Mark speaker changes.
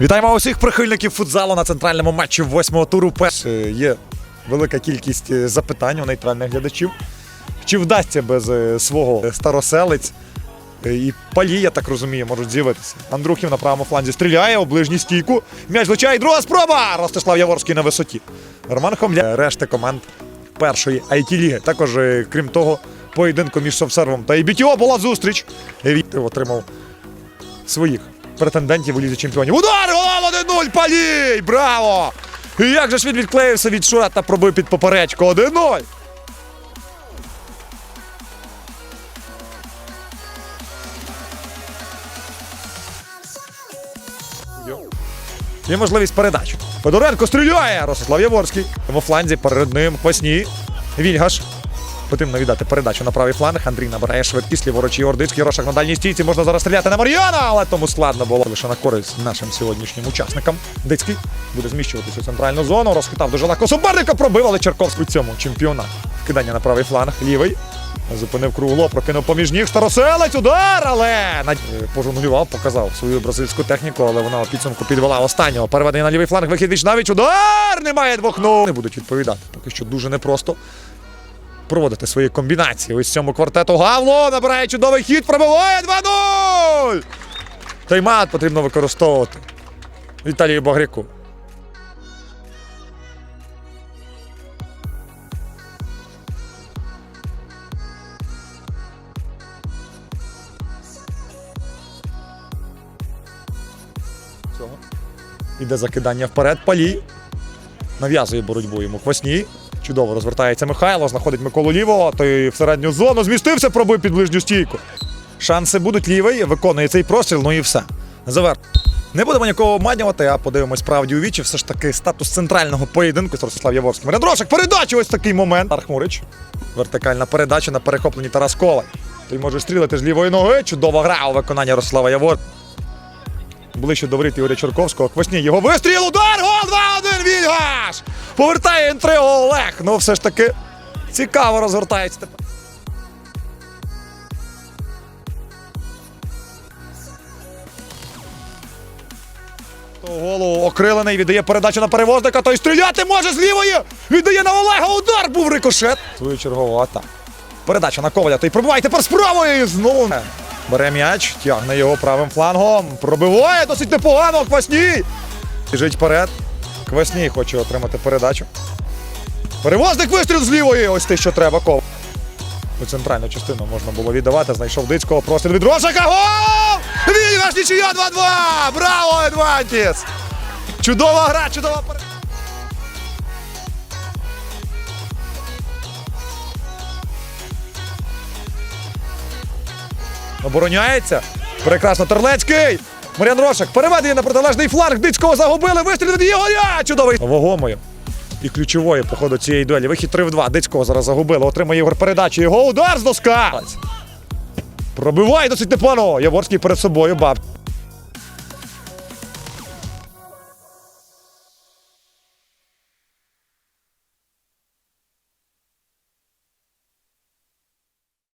Speaker 1: Вітаємо усіх прихильників футзалу на центральному матчі восьмого туру. Е, є велика кількість е, запитань у нейтральних глядачів. Чи вдасться без е, свого староселець і палі, я так розумію, можуть з'явитися. Андрухів на правому фланзі стріляє у ближню стійку. М'яч влучає. Друга спроба! Ростислав Яворський на висоті. Роман Хомля. Решта команд першої it ліги. Також, крім того, поєдинку між Совсервом та ІБТО була зустріч. Він отримав своїх претендентів у лізі чемпіонів. Удар! Гол 1-0! Палій! Браво! І як же ж він відклеївся від Шура та пробив під поперечку 1-0! Є можливість передач. Федоренко стріляє! Ростислав Яворський. Тому фланзі перед ним Хвасні. Вільгаш. Потрібно віддати передачу на правий фланг. Андрій набирає швидкість, ліворуч Ордицький. Рошак на дальній стійці. Можна зараз стріляти на Мар'яна, але тому складно було лише на користь нашим сьогоднішнім учасникам. Дицький буде зміщуватися у центральну зону. Розхитав дуже легко суперника. Пробив, але Черковський цьому чемпіонаті. Кидання на правий фланг. Лівий. Зупинив кругло, прокинув поміж ніг. Староселець, удар, але е, пожонглював, показав свою бразильську техніку, але вона у підсумку підвела останнього. Переведення на лівий фланг, вихід віч навіч, удар! Немає двох ну. Не будуть відповідати. Поки що дуже непросто проводити свої комбінації. Ось цьому квартету Гавло набирає чудовий хід, пробиває 2-0! Тайм-аут потрібно використовувати. Віталію Багряку. Іде закидання вперед. Палій. Нав'язує боротьбу йому Квасній. Чудово розвертається Михайло, знаходить Миколу лівого, той в середню зону змістився, пробив під ближню стійку. Шанси будуть лівий, виконує цей простріл, ну і все. Завер. Не будемо нікого обманювати, а подивимось правді у вічі. Все ж таки статус центрального поєдинку з Ростислав Яворським. Рядрошик, передача, ось такий момент. Архмурич. Вертикальна передача на перехопленні Тарас Коваль. Той може стрілити з лівої ноги. Чудова гра у виконанні Ростислава Явор. Ближче до воріт Ігоря Чорковського. Квасні його вистріл, удар, гол 2-1, Вільгаш! Повертає інтригу Олег. Ну все ж таки цікаво розгортається тепер. Голову окрилений, віддає передачу на перевозника, той стріляти може з лівої! Віддає на Олега, удар був рикошет. Свою чергову атаку. Передача на Коваля, той пробиває тепер з правої і знову. Бере м'яч, тягне його правим флангом, пробиває досить непогано, Квасній. Біжить вперед. Квасній хоче отримати передачу. Перевозник вистріл з лівої, ось те, що треба, Ков. У центральну частину можна було віддавати, знайшов Дицького, простріл від Рошака, гол! Вільгаш, нічия 2-2! Браво, Едвантіс! Чудова гра, чудова передача. Обороняється. Прекрасно Терлецький. Мар'ян Рошик переведення на протилежний фланг. Дицького загубили. Вистріл від Єгоря! Чудовий. Вагомою. І ключовою по ходу цієї дуелі. Вихід 3 в 2. Дицького зараз загубили. Отримає Ігор передачу. Його удар з доска. Пробиває досить непогано. Яворський перед собою. Баб.